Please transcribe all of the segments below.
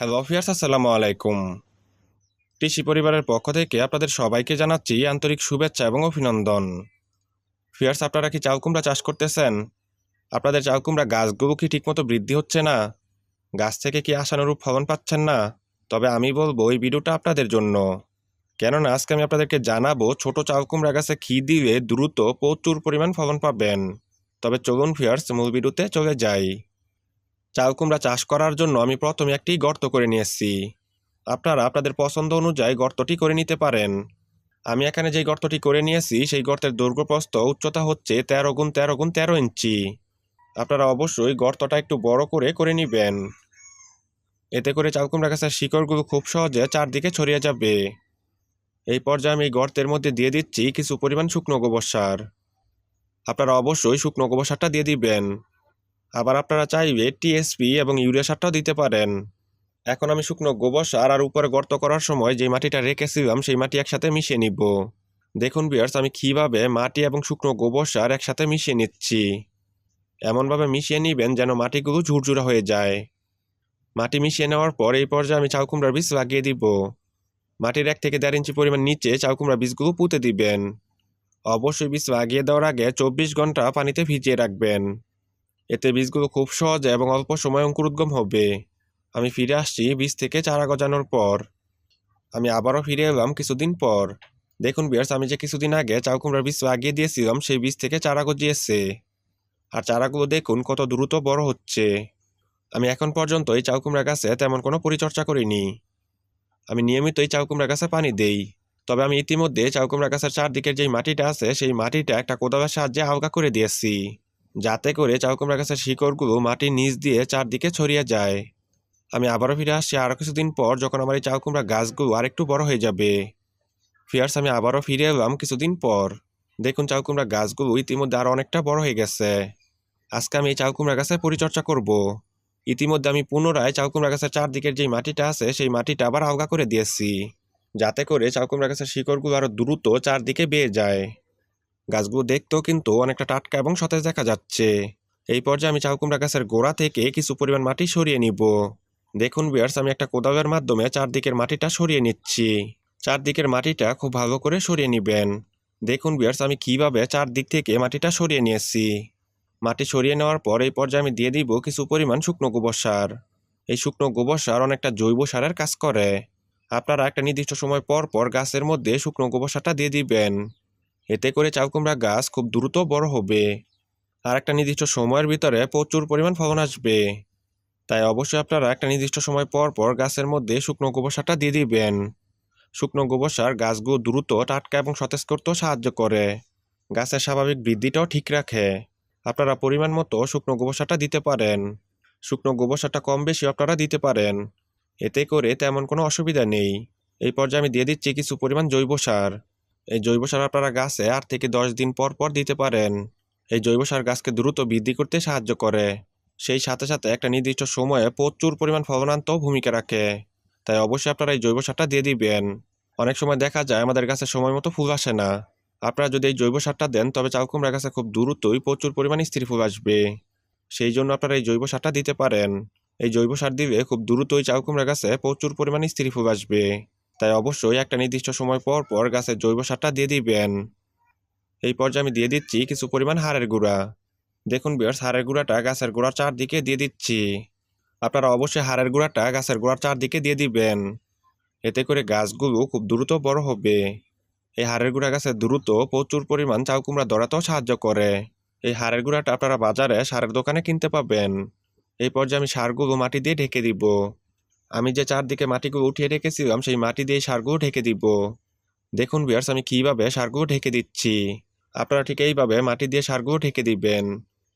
Hello fierce আসসালামু আলাইকুম। কৃষি পরিবারের পক্ষ থেকে আপনাদের সবাইকে জানাচ্ছি আন্তরিক শুভেচ্ছা এবং অভিনন্দন। ফিয়ার্স আপনারা কি চাল কুমড়া চাষ করতেছেন? আপনাদের চাল কুমড়া গাছগুলো কি ঠিকমতো বৃদ্ধি হচ্ছে না? গাছ থেকে কি আশানুরূপ ফলন পাচ্ছেন না? তবে আমি বলব এই ভিডিওটা আপনাদের জন্য। কেননা, আজকে আমি আপনাদেরকে জানাব ছোট চাল কুমড়া গাছে খি দিলে দ্রুত প্রচুর পরিমাণ ফলন পাবেন। তবে চলুন ফিয়ার্স মূল ভিডিওতে চলে যাই। চাল কুমড়া চাষ করার জন্য আমি প্রথমে একটি গর্ত করে নিয়েছি আপনারা আপনাদের পছন্দ অনুযায়ী গর্তটি করে নিতে পারেন। আমি এখানে যে গর্তটি করে নিয়েছি সেই গর্তের দৈর্ঘ্য প্রস্থ উচ্চতা হচ্ছে তেরো গুণ তেরো গুণ তেরো ইঞ্চি। আপনারা অবশ্যই গর্তটা একটু বড় করে করে নেবেন। এতে করে চাল কুমড়া গাছের শিকড়গুলো খুব সহজে চারদিকে ছড়িয়ে যাবে। এই পর্যায়ে আমি গর্তের মধ্যে দিয়ে দিচ্ছি কিছু পরিমাণ শুকনো গোবর সার। আপনারা অবশ্যই শুকনো গোবর সারটা দিয়ে দিবেন। আবার আপনারা চাইবে টিএসপি এবং ইউরিয়া সারটাও দিতে পারেন। এখন আমি শুকনো গোবর সার আর উপরে গর্ত করার সময় যে মাটিটা রেখেছিলাম, সেই মাটি একসাথে মিশিয়ে নিব। দেখুন বিয়ার্স আমি কীভাবে মাটি এবং শুকনো গোবর সার একসাথে মিশিয়ে নিচ্ছি? এমনভাবে মিশিয়ে নিবেন যেন মাটিগুলো ঝুরঝুরা হয়ে যায়। মাটি মিশিয়ে নেওয়ার পর এই পর্যায়ে আমি চাউ কুমড়ার বীজ লাগিয়ে দিব। মাটির এক থেকে দেড় ইঞ্চি পরিমাণ নিচে চাউ কুমড়া বীজগুলো পুঁতে দিবেন। অবশ্যই বীজ লাগিয়ে দেওয়ার আগে চব্বিশ ঘণ্টা পানিতে ভিজিয়ে রাখবেন। এতে বীজগুলো খুব সহজে এবং অল্প সময় অঙ্কুরোদ্গম হবে। আমি ফিরে আসছি বীজ থেকে চারা গজানোর পর। আমি আবারও ফিরে এলাম কিছুদিন পর। দেখুন বিয়ার্স, আমি যে কিছুদিন আগে চাউ কুমড়ার বীজ লাগিয়ে দিয়েছিলাম, সেই বীজ থেকে চারা গজিয়েছে। আর চারাগুলো দেখুন কত দ্রুত বড় হচ্ছে। আমি এখন পর্যন্ত এই চাউ কুমড়া গাছে তেমন কোনো পরিচর্যা করিনি। আমি নিয়মিত এই চাউ কুমড়া গাছে পানি দেই। তবে আমি ইতিমধ্যে চাউ কুমড়া গাছের চারদিকের যেই মাটিটা আছে, সেই মাটিটা একটা কোদালের সাহায্যে আলগা করে দিয়েছি। যাতে করে চাউ কুমড়া গাছের শিকড়গুলো মাটির নিচ দিয়ে চারদিকে ছড়িয়ে যায়। আমি আবারও ফিরে আসছি আরও কিছুদিন পর যখন আমার এই চাউ কুমড়া গাছগুলো আরেকটু বড় হয়ে যাবে। ফিয়ার্স, আমি আবারও ফিরে এলাম কিছুদিন পর। দেখুন চাউ কুমড়া গাছগুলো ইতিমধ্যে আরও অনেকটা বড় হয়ে গেছে। আজকে আমি এই চাউ কুমড়া গাছের পরিচর্যা করব। ইতিমধ্যে আমি পুনরায় চাউ কুমড়া গাছের চারদিকের যেই মাটিটা আছে, সেই মাটিটা আবার আলগা করে দিয়েছি। যাতে করে চাউ কুমড়া গাছের শিকড়গুলো আরও দ্রুত চারদিকে বেয়ে যায়। গাছগুলো দেখতেও কিন্তু অনেকটা টাটকা এবং সতেজ দেখা যাচ্ছে। এই পর্যায়ে আমি চাউকুমড়া গাছের গোড়া থেকে কিছু পরিমাণ মাটি সরিয়ে নিব। দেখুন বিয়ার্স আমি একটা কোদালের মাধ্যমে চারদিকের মাটিটা সরিয়ে নিচ্ছি। চারদিকের মাটিটা খুব ভালো করে সরিয়ে নেবেন। দেখুন বিয়ার্স আমি কীভাবে চারদিক থেকে মাটিটা সরিয়ে নিয়েছি। মাটি সরিয়ে নেওয়ার পর এই পর্যায়ে আমি দিয়ে দিব কিছু পরিমাণ শুকনো গোবর সার। এই শুকনো গোবর সার অনেকটা জৈব সারের কাজ করে। আপনারা একটা নির্দিষ্ট সময় পর পর গাছের মধ্যে শুকনো গোবর সারটা দিয়ে দিবেন। এতে করে চাউ কুমড়া গাছ খুব দ্রুত বড় হবে। আর একটা নির্দিষ্ট সময়ের ভিতরে প্রচুর পরিমাণ ফলন আসবে। তাই অবশ্যই আপনারা একটা নির্দিষ্ট সময় পর পর গাছের মধ্যে শুকনো গোবর সারটা দিয়ে দিবেন। শুকনো গোবর সার গাছগুলো দ্রুত, টাটকা এবং সতেজ করতেও সাহায্য করে। গাছের স্বাভাবিক বৃদ্ধিটাও ঠিক রাখে। আপনারা পরিমাণ মতো শুকনো গোবর সারটা দিতে পারেন। শুকনো গোবর সারটা কম বেশি আপনারা দিতে পারেন। এতে করে তেমন কোনো অসুবিধা নেই। এই পর্যায়ে আমি দিয়ে দিচ্ছি কিছু পরিমাণ জৈব সার। এই জৈব সার আপনারা গাছে আট থেকে দশ দিন পর পর দিতে পারেন। এই জৈব সার গাছকে দ্রুত বৃদ্ধি করতে সাহায্য করে। সেই সাথে সাথে একটা নির্দিষ্ট সময়ে প্রচুর পরিমাণ ফলনান্তও ভূমিকা রাখে। তাই অবশ্যই আপনারা এই জৈব সারটা দিয়ে দিবেন। অনেক সময় দেখা যায় আমাদের গাছে সময় মতো ফুল আসে না। আপনারা যদি এই জৈব সারটা দেন, তবে চাল কুমড়া গাছে খুব দ্রুতই প্রচুর পরিমাণে স্ত্রী ফুল আসবে। সেই জন্য আপনারা এই জৈব সারটা দিতে পারেন। এই জৈব সার দিলে খুব দ্রুতই চাল কুমড়া গাছে প্রচুর পরিমাণে স্ত্রী ফুল আসবে। তাই অবশ্যই একটা নির্দিষ্ট সময় পর পর গাছের জৈব সারটা দিয়ে দিবেন। এই পর্যায়ে আমি দিয়ে দিচ্ছি কিছু পরিমাণ হাড়ের গুঁড়া। দেখুন বিয়ার্স হাড়ের গুঁড়াটা গাছের গোড়ার চারদিকে দিয়ে দিচ্ছি। আপনারা অবশ্যই হাড়ের গুঁড়াটা গাছের গোড়ার চারদিকে দিয়ে দিবেন। এতে করে গাছগুলো খুব দ্রুত বড় হবে। এই হাড়ের গুঁড়া গাছের দ্রুত প্রচুর পরিমাণ চাউ কুমড়া ধরাতেও সাহায্য করে। এই হাড়ের গুঁড়াটা আপনারা বাজারে সারের দোকানে কিনতে পাবেন। এই পর্যায়ে আমি সারগুলো মাটি দিয়ে ঢেকে দিব। আমি যে চারদিকে মাটিগুলো উঠিয়ে রেখেছিলাম, সেই মাটি দিয়ে সারগুলো ঢেকে দিব। দেখুন বিয়ার্স আমি কীভাবে সারগুলো ঢেকে দিচ্ছি? আপনারা ঠিক এইভাবে মাটি দিয়ে সারগুলো ঢেকে দিবেন।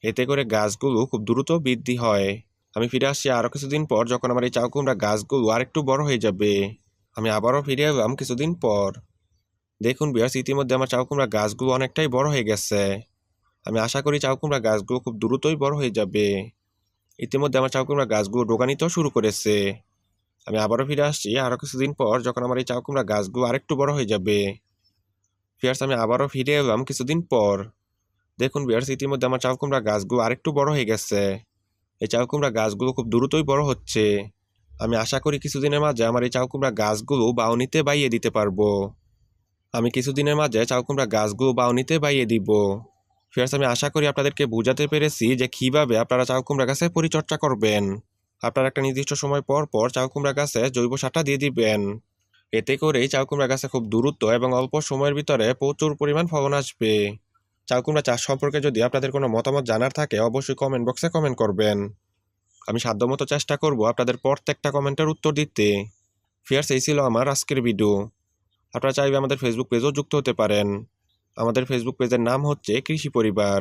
এতে করে গাছগুলো খুব দ্রুত বৃদ্ধি হয়। আমি ফিরে আসছি আরও কিছুদিন পর যখন আমার এই চাউ কুমড়া গাছগুলো আরেকটু বড় হয়ে যাবে। আমি আবারও ফিরে এলাম কিছুদিন পর। দেখুন বিয়ার্স ইতিমধ্যে আমার চাউ কুমড়া গাছগুলো অনেকটাই বড় হয়ে গেছে। আমি আশা করি চাউ কুমড়া গাছগুলো খুব দ্রুতই বড় হয়ে যাবে। ইতিমধ্যে আমার চাউ কুমড়া গাছগুলো ডোকানিতেও শুরু করেছে। আমি আবারও ফিরে আসছি। আরও কিছুদিন পর যখন আমার এই চাউ কুমড়া গাছগুলো আরেকটু বড় হয়ে যাবে। ফিয়ার্স আমি আবারও ফিরে এলাম কিছুদিন পর। দেখুন বিয়ার্স ইতিমধ্যে আমার চাউ কুমড়া গাছগুলো আরেকটু বড় হয়ে গেছে। এই চাউ কুমড়া গাছগুলো খুব দ্রুতই বড় হচ্ছে। আমি আশা করি কিছুদিনের মাঝে আমার এই চাল কুমড়া গাছগুলো বাউনিতে বাইয়ে দিতে পারব। আমি কিছুদিনের মাঝে চাল কুমড়া গাছগুলো বাউনিতে বাইয়ে দিব। ফিয়ার্স আমি আশা করি আপনাদেরকে বোঝাতে পেরেছি যে কীভাবে আপনারা চাল কুমড়া গাছের পরিচর্যা করবেন। আপনারা একটা নির্দিষ্ট সময় পর পর চাল কুমড়া গাছে জৈব সারটা দিয়ে দিবেন। এতে করেই চাউ কুমড়া গাছে খুব দ্রুত এবং অল্প সময়ের ভিতরে প্রচুর পরিমাণ ফলন আসবে। চাউ কুমড়া চাষ সম্পর্কে যদি আপনাদের কোনো মতামত জানার থাকে, অবশ্যই কমেন্ট বক্সে কমেন্ট করবেন। আমি সাধ্যমতো চেষ্টা করব আপনাদের প্রত্যেকটা কমেন্টের উত্তর দিতে। ফিয়ার্স, এই ছিল আমার আজকের ভিডিও আপনারা চাইবে আমাদের ফেসবুক পেজও যুক্ত হতে পারেন। আমাদের ফেসবুক পেজের নাম হচ্ছে কৃষি পরিবার।